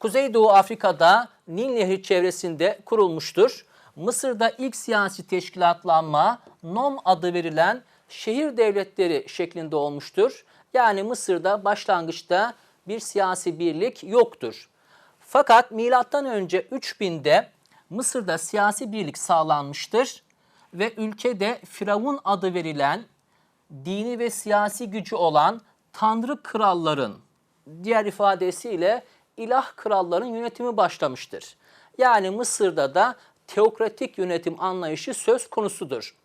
Kuzeydoğu Afrika'da Nil Nehri çevresinde kurulmuştur. Mısır'da ilk siyasi teşkilatlanma NOM adı verilen şehir devletleri şeklinde olmuştur. Yani Mısır'da başlangıçta bir siyasi birlik yoktur. Fakat milattan önce 3000'de Mısır'da siyasi birlik sağlanmıştır ve ülkede Firavun adı verilen dini ve siyasi gücü olan tanrı kralların diğer ifadesiyle ilah kralların yönetimi başlamıştır. Yani Mısır'da da teokratik yönetim anlayışı söz konusudur.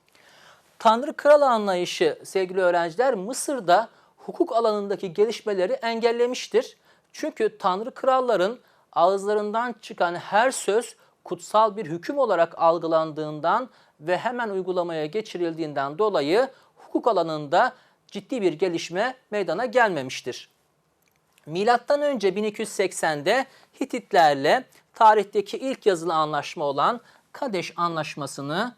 Tanrı kral anlayışı sevgili öğrenciler Mısır'da hukuk alanındaki gelişmeleri engellemiştir. Çünkü tanrı kralların ağızlarından çıkan her söz kutsal bir hüküm olarak algılandığından ve hemen uygulamaya geçirildiğinden dolayı hukuk alanında ciddi bir gelişme meydana gelmemiştir. Milattan önce 1280'de Hititlerle tarihteki ilk yazılı anlaşma olan Kadeş Anlaşması'nı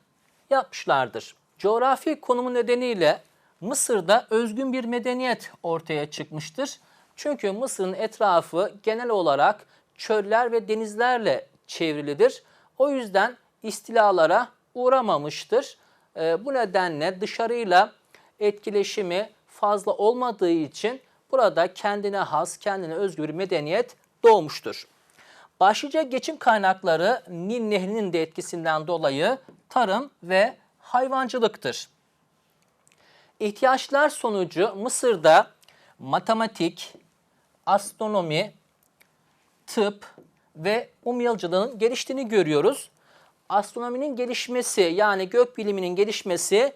yapmışlardır. Coğrafi konumu nedeniyle Mısır'da özgün bir medeniyet ortaya çıkmıştır. Çünkü Mısır'ın etrafı genel olarak çöller ve denizlerle çevrilidir. O yüzden istilalara uğramamıştır. Ee, bu nedenle dışarıyla etkileşimi fazla olmadığı için burada kendine has, kendine özgü bir medeniyet doğmuştur. Başlıca geçim kaynakları Nil Nehri'nin de etkisinden dolayı tarım ve hayvancılıktır. İhtiyaçlar sonucu Mısır'da matematik, astronomi, tıp ve mumyacılığın geliştiğini görüyoruz. Astronominin gelişmesi yani gök biliminin gelişmesi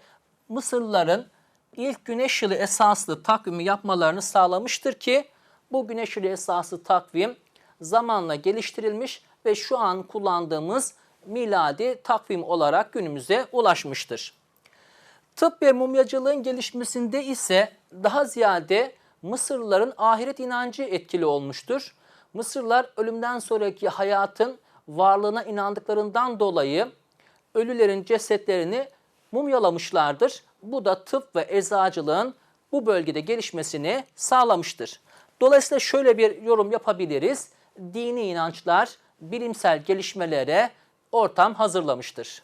Mısırlıların ilk güneş yılı esaslı takvimi yapmalarını sağlamıştır ki bu güneş yılı esaslı takvim zamanla geliştirilmiş ve şu an kullandığımız miladi takvim olarak günümüze ulaşmıştır. Tıp ve mumyacılığın gelişmesinde ise daha ziyade Mısırlıların ahiret inancı etkili olmuştur. Mısırlılar ölümden sonraki hayatın varlığına inandıklarından dolayı ölülerin cesetlerini mumyalamışlardır. Bu da tıp ve eczacılığın bu bölgede gelişmesini sağlamıştır. Dolayısıyla şöyle bir yorum yapabiliriz. Dini inançlar bilimsel gelişmelere ortam hazırlamıştır.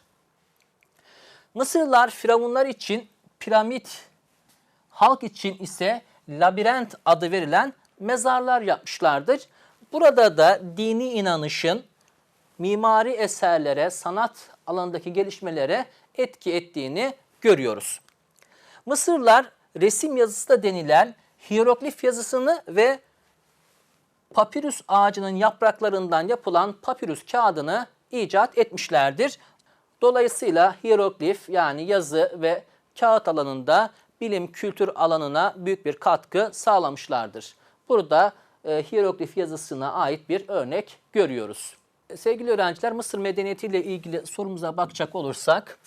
Mısırlılar firavunlar için piramit, halk için ise labirent adı verilen mezarlar yapmışlardır. Burada da dini inanışın mimari eserlere, sanat alanındaki gelişmelere etki ettiğini görüyoruz. Mısırlılar resim yazısı da denilen hieroglif yazısını ve papirüs ağacının yapraklarından yapılan papirüs kağıdını icat etmişlerdir. Dolayısıyla hieroglif yani yazı ve kağıt alanında bilim kültür alanına büyük bir katkı sağlamışlardır. Burada e, hieroglif yazısına ait bir örnek görüyoruz. Sevgili öğrenciler Mısır medeniyetiyle ilgili sorumuza bakacak olursak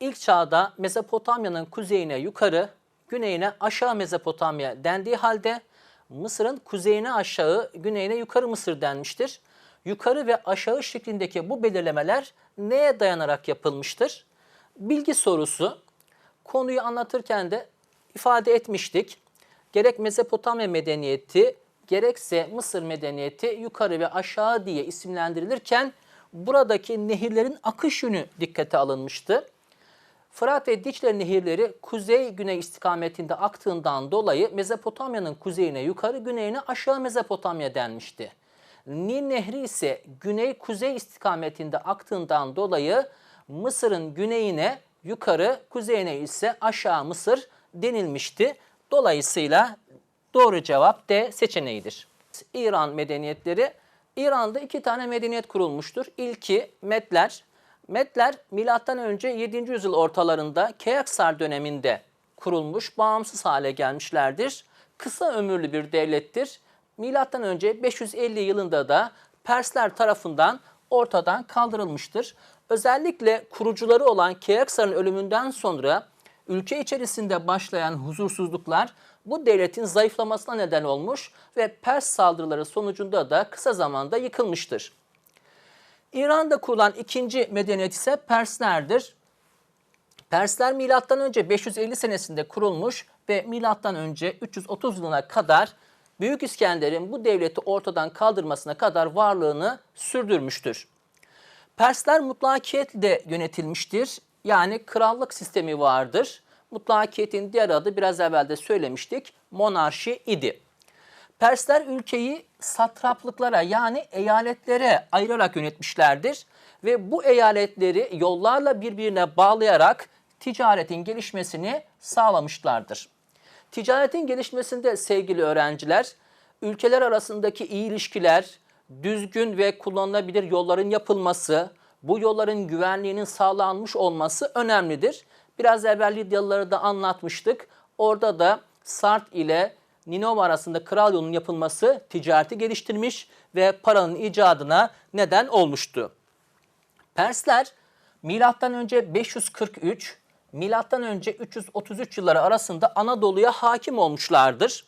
ilk çağda Mezopotamya'nın kuzeyine yukarı, güneyine aşağı Mezopotamya dendiği halde Mısır'ın kuzeyine aşağı, güneyine yukarı Mısır denmiştir. Yukarı ve aşağı şeklindeki bu belirlemeler neye dayanarak yapılmıştır? Bilgi sorusu. Konuyu anlatırken de ifade etmiştik. Gerek Mezopotamya medeniyeti gerekse Mısır medeniyeti yukarı ve aşağı diye isimlendirilirken buradaki nehirlerin akış yönü dikkate alınmıştı. Fırat ve Dicle nehirleri kuzey-güney istikametinde aktığından dolayı Mezopotamya'nın kuzeyine yukarı, güneyine aşağı Mezopotamya denmişti. Nil Nehri ise güney-kuzey istikametinde aktığından dolayı Mısır'ın güneyine yukarı, kuzeyine ise aşağı Mısır denilmişti. Dolayısıyla doğru cevap D seçeneğidir. İran medeniyetleri, İran'da iki tane medeniyet kurulmuştur. İlki Medler, Medler milattan önce 7. yüzyıl ortalarında Keyaksar döneminde kurulmuş, bağımsız hale gelmişlerdir. Kısa ömürlü bir devlettir. Milattan önce 550 yılında da Persler tarafından ortadan kaldırılmıştır. Özellikle kurucuları olan Keyaksar'ın ölümünden sonra ülke içerisinde başlayan huzursuzluklar bu devletin zayıflamasına neden olmuş ve Pers saldırıları sonucunda da kısa zamanda yıkılmıştır. İran'da kurulan ikinci medeniyet ise Perslerdir. Persler önce 550 senesinde kurulmuş ve önce 330 yılına kadar Büyük İskender'in bu devleti ortadan kaldırmasına kadar varlığını sürdürmüştür. Persler mutlakiyetle yönetilmiştir. Yani krallık sistemi vardır. Mutlakiyetin diğer adı biraz evvel de söylemiştik monarşi idi. Persler ülkeyi satraplıklara yani eyaletlere ayırarak yönetmişlerdir ve bu eyaletleri yollarla birbirine bağlayarak ticaretin gelişmesini sağlamışlardır. Ticaretin gelişmesinde sevgili öğrenciler, ülkeler arasındaki iyi ilişkiler, düzgün ve kullanılabilir yolların yapılması, bu yolların güvenliğinin sağlanmış olması önemlidir. Biraz evvel Lidyalıları da anlatmıştık. Orada da Sart ile Ninova arasında kral yolunun yapılması ticareti geliştirmiş ve paranın icadına neden olmuştu. Persler milattan önce 543 milattan önce 333 yılları arasında Anadolu'ya hakim olmuşlardır.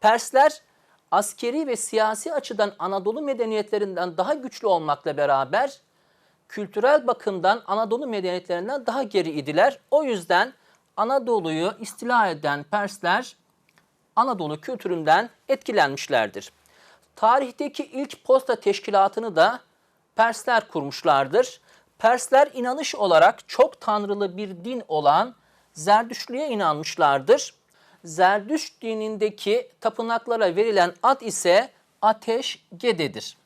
Persler askeri ve siyasi açıdan Anadolu medeniyetlerinden daha güçlü olmakla beraber kültürel bakımdan Anadolu medeniyetlerinden daha geri idiler. O yüzden Anadolu'yu istila eden Persler Anadolu kültüründen etkilenmişlerdir. Tarihteki ilk posta teşkilatını da Persler kurmuşlardır. Persler inanış olarak çok tanrılı bir din olan Zerdüştlüğe inanmışlardır. Zerdüşt dinindeki tapınaklara verilen ad ise Ateş Gede'dir.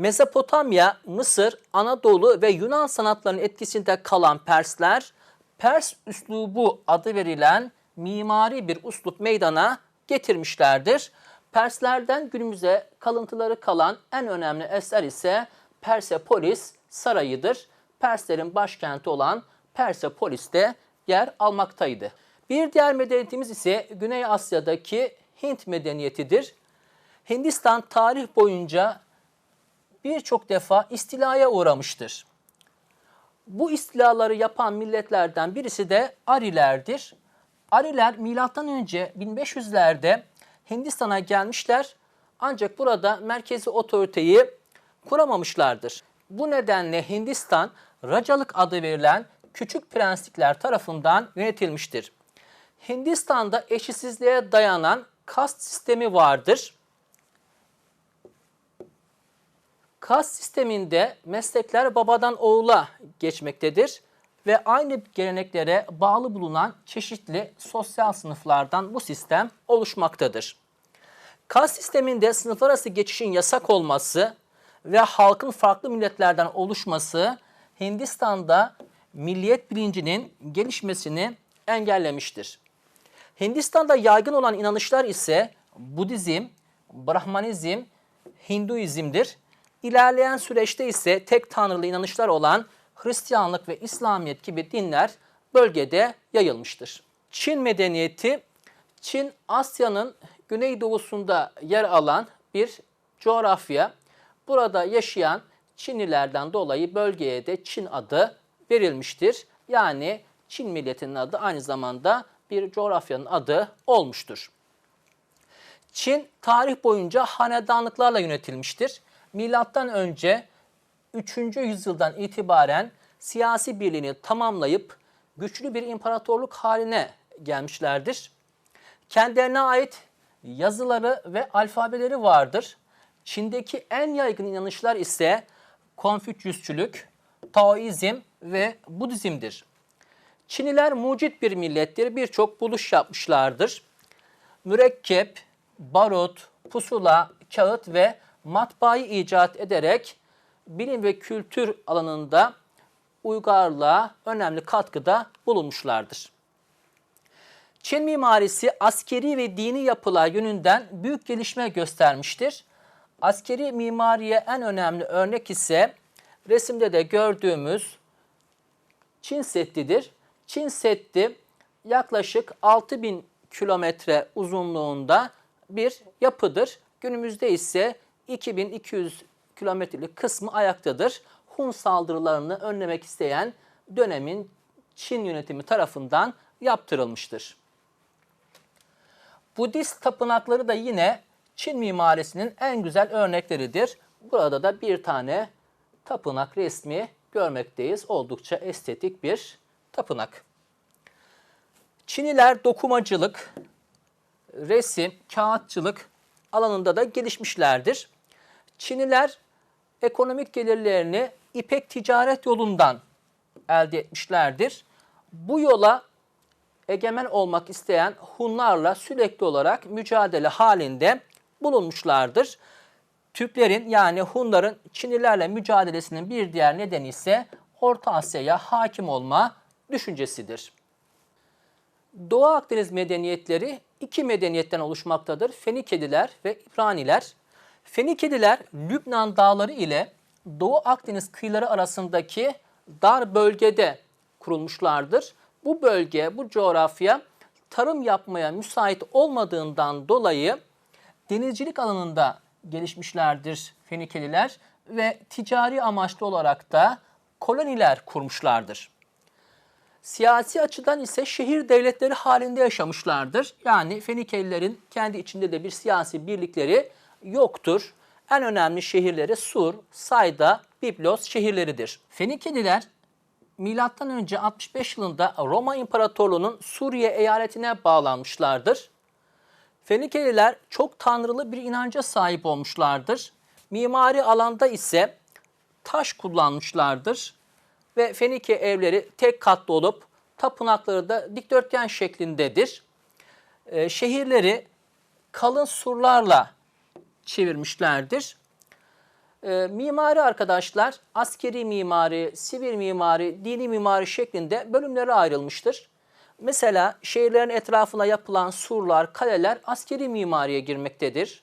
Mezopotamya, Mısır, Anadolu ve Yunan sanatlarının etkisinde kalan Persler, Pers üslubu adı verilen mimari bir uslup meydana getirmişlerdir. Perslerden günümüze kalıntıları kalan en önemli eser ise Persepolis Sarayı'dır. Perslerin başkenti olan Persepolis'te yer almaktaydı. Bir diğer medeniyetimiz ise Güney Asya'daki Hint medeniyetidir. Hindistan tarih boyunca birçok defa istilaya uğramıştır. Bu istilaları yapan milletlerden birisi de Arilerdir. Ariler milattan önce 1500'lerde Hindistan'a gelmişler ancak burada merkezi otoriteyi kuramamışlardır. Bu nedenle Hindistan Racalık adı verilen küçük prenslikler tarafından yönetilmiştir. Hindistan'da eşitsizliğe dayanan kast sistemi vardır. Kast sisteminde meslekler babadan oğula geçmektedir ve aynı geleneklere bağlı bulunan çeşitli sosyal sınıflardan bu sistem oluşmaktadır. Kast sisteminde sınıflar arası geçişin yasak olması ve halkın farklı milletlerden oluşması Hindistan'da milliyet bilincinin gelişmesini engellemiştir. Hindistan'da yaygın olan inanışlar ise Budizm, Brahmanizm, Hinduizm'dir. İlerleyen süreçte ise tek tanrılı inanışlar olan Hristiyanlık ve İslamiyet gibi dinler bölgede yayılmıştır. Çin medeniyeti, Çin Asya'nın güneydoğusunda yer alan bir coğrafya. Burada yaşayan Çinlilerden dolayı bölgeye de Çin adı verilmiştir. Yani Çin milletinin adı aynı zamanda bir coğrafyanın adı olmuştur. Çin tarih boyunca hanedanlıklarla yönetilmiştir. Milattan önce 3. yüzyıldan itibaren siyasi birliğini tamamlayıp güçlü bir imparatorluk haline gelmişlerdir. Kendilerine ait yazıları ve alfabeleri vardır. Çin'deki en yaygın inanışlar ise Konfüçyüsçülük, Taoizm ve Budizm'dir. Çiniler mucit bir millettir. Birçok buluş yapmışlardır. Mürekkep, barut, pusula, kağıt ve matbaayı icat ederek bilim ve kültür alanında uygarlığa önemli katkıda bulunmuşlardır. Çin mimarisi askeri ve dini yapılar yönünden büyük gelişme göstermiştir. Askeri mimariye en önemli örnek ise resimde de gördüğümüz Çin Seddi'dir. Çin Seddi yaklaşık 6000 kilometre uzunluğunda bir yapıdır. Günümüzde ise 2200 kilometrelik kısmı ayaktadır. Hun saldırılarını önlemek isteyen dönemin Çin yönetimi tarafından yaptırılmıştır. Budist tapınakları da yine Çin mimarisinin en güzel örnekleridir. Burada da bir tane tapınak resmi görmekteyiz. Oldukça estetik bir tapınak. Çiniler dokumacılık resim, kağıtçılık alanında da gelişmişlerdir. Çinliler ekonomik gelirlerini ipek ticaret yolundan elde etmişlerdir. Bu yola egemen olmak isteyen Hunlarla sürekli olarak mücadele halinde bulunmuşlardır. Türklerin yani Hunların Çinlilerle mücadelesinin bir diğer nedeni ise Orta Asya'ya hakim olma düşüncesidir. Doğu Akdeniz medeniyetleri iki medeniyetten oluşmaktadır. Fenikeliler ve İbraniler. Fenikeliler Lübnan dağları ile Doğu Akdeniz kıyıları arasındaki dar bölgede kurulmuşlardır. Bu bölge, bu coğrafya tarım yapmaya müsait olmadığından dolayı denizcilik alanında gelişmişlerdir Fenikeliler ve ticari amaçlı olarak da koloniler kurmuşlardır. Siyasi açıdan ise şehir devletleri halinde yaşamışlardır. Yani Fenikelilerin kendi içinde de bir siyasi birlikleri yoktur. En önemli şehirleri Sur, Sayda, Biblos şehirleridir. Fenikeliler milattan önce 65 yılında Roma İmparatorluğu'nun Suriye eyaletine bağlanmışlardır. Fenikeliler çok tanrılı bir inanca sahip olmuşlardır. Mimari alanda ise taş kullanmışlardır ve Fenike evleri tek katlı olup tapınakları da dikdörtgen şeklindedir. Ee, şehirleri kalın surlarla çevirmişlerdir. Ee, mimari arkadaşlar askeri mimari, sivil mimari, dini mimari şeklinde bölümlere ayrılmıştır. Mesela şehirlerin etrafına yapılan surlar, kaleler askeri mimariye girmektedir.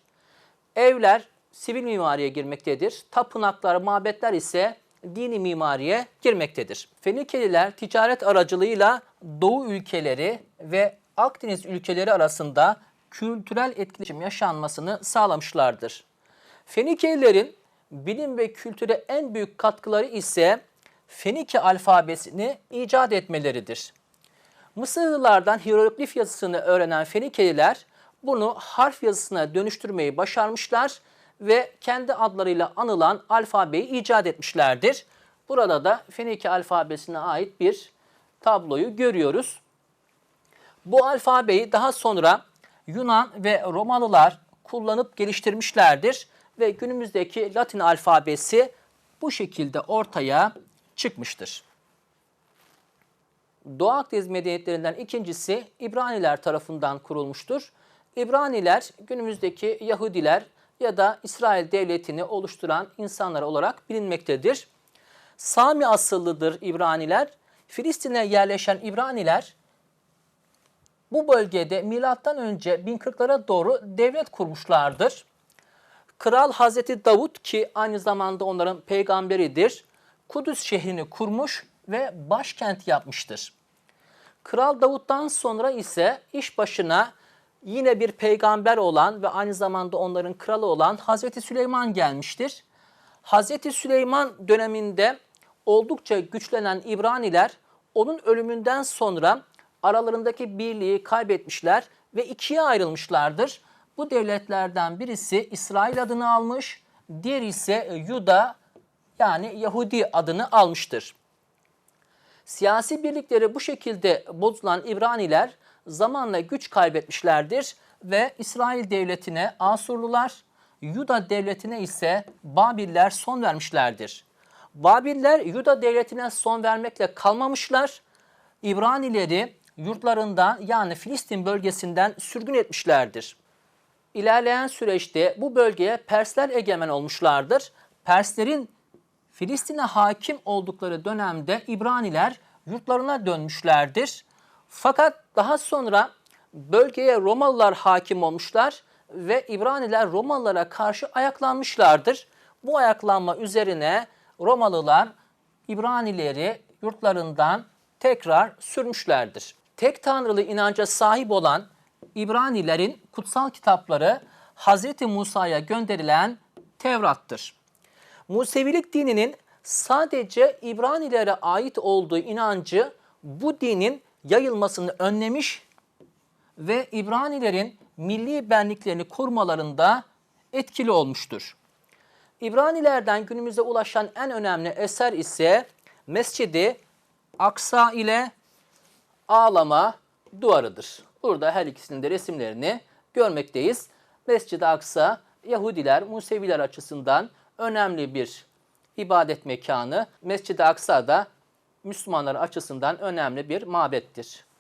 Evler sivil mimariye girmektedir. Tapınaklar, mabetler ise dini mimariye girmektedir. Fenikeliler ticaret aracılığıyla Doğu ülkeleri ve Akdeniz ülkeleri arasında kültürel etkileşim yaşanmasını sağlamışlardır. Fenikelilerin bilim ve kültüre en büyük katkıları ise Fenike alfabesini icat etmeleridir. Mısırlılardan hieroglif yazısını öğrenen Fenikeliler bunu harf yazısına dönüştürmeyi başarmışlar ve kendi adlarıyla anılan alfabeyi icat etmişlerdir. Burada da Fenike alfabesine ait bir tabloyu görüyoruz. Bu alfabeyi daha sonra Yunan ve Romalılar kullanıp geliştirmişlerdir ve günümüzdeki Latin alfabesi bu şekilde ortaya çıkmıştır. Doğu Akdeniz medeniyetlerinden ikincisi İbraniler tarafından kurulmuştur. İbraniler günümüzdeki Yahudiler ya da İsrail devletini oluşturan insanlar olarak bilinmektedir. Sami asıllıdır İbraniler. Filistin'e yerleşen İbraniler bu bölgede milattan önce 1040'lara doğru devlet kurmuşlardır. Kral Hazreti Davut ki aynı zamanda onların peygamberidir. Kudüs şehrini kurmuş ve başkent yapmıştır. Kral Davut'tan sonra ise iş başına yine bir peygamber olan ve aynı zamanda onların kralı olan Hazreti Süleyman gelmiştir. Hazreti Süleyman döneminde oldukça güçlenen İbraniler onun ölümünden sonra aralarındaki birliği kaybetmişler ve ikiye ayrılmışlardır. Bu devletlerden birisi İsrail adını almış, diğeri ise Yuda yani Yahudi adını almıştır. Siyasi birlikleri bu şekilde bozulan İbraniler zamanla güç kaybetmişlerdir ve İsrail devletine Asurlular, Yuda devletine ise Babiller son vermişlerdir. Babiller Yuda devletine son vermekle kalmamışlar. İbranileri yurtlarından yani Filistin bölgesinden sürgün etmişlerdir. İlerleyen süreçte bu bölgeye Persler egemen olmuşlardır. Perslerin Filistin'e hakim oldukları dönemde İbraniler yurtlarına dönmüşlerdir. Fakat daha sonra bölgeye Romalılar hakim olmuşlar ve İbraniler Romalılara karşı ayaklanmışlardır. Bu ayaklanma üzerine Romalılar İbranileri yurtlarından tekrar sürmüşlerdir. Tek tanrılı inanca sahip olan İbranilerin kutsal kitapları Hz. Musa'ya gönderilen Tevrat'tır. Musevilik dininin sadece İbranilere ait olduğu inancı bu dinin yayılmasını önlemiş ve İbranilerin milli benliklerini kurmalarında etkili olmuştur. İbranilerden günümüze ulaşan en önemli eser ise Mescidi Aksa ile Ağlama Duvarıdır. Burada her ikisinin de resimlerini görmekteyiz. Mescid-i Aksa Yahudiler, Museviler açısından önemli bir ibadet mekanı. Mescid-i Aksa da Müslümanlar açısından önemli bir mabettir.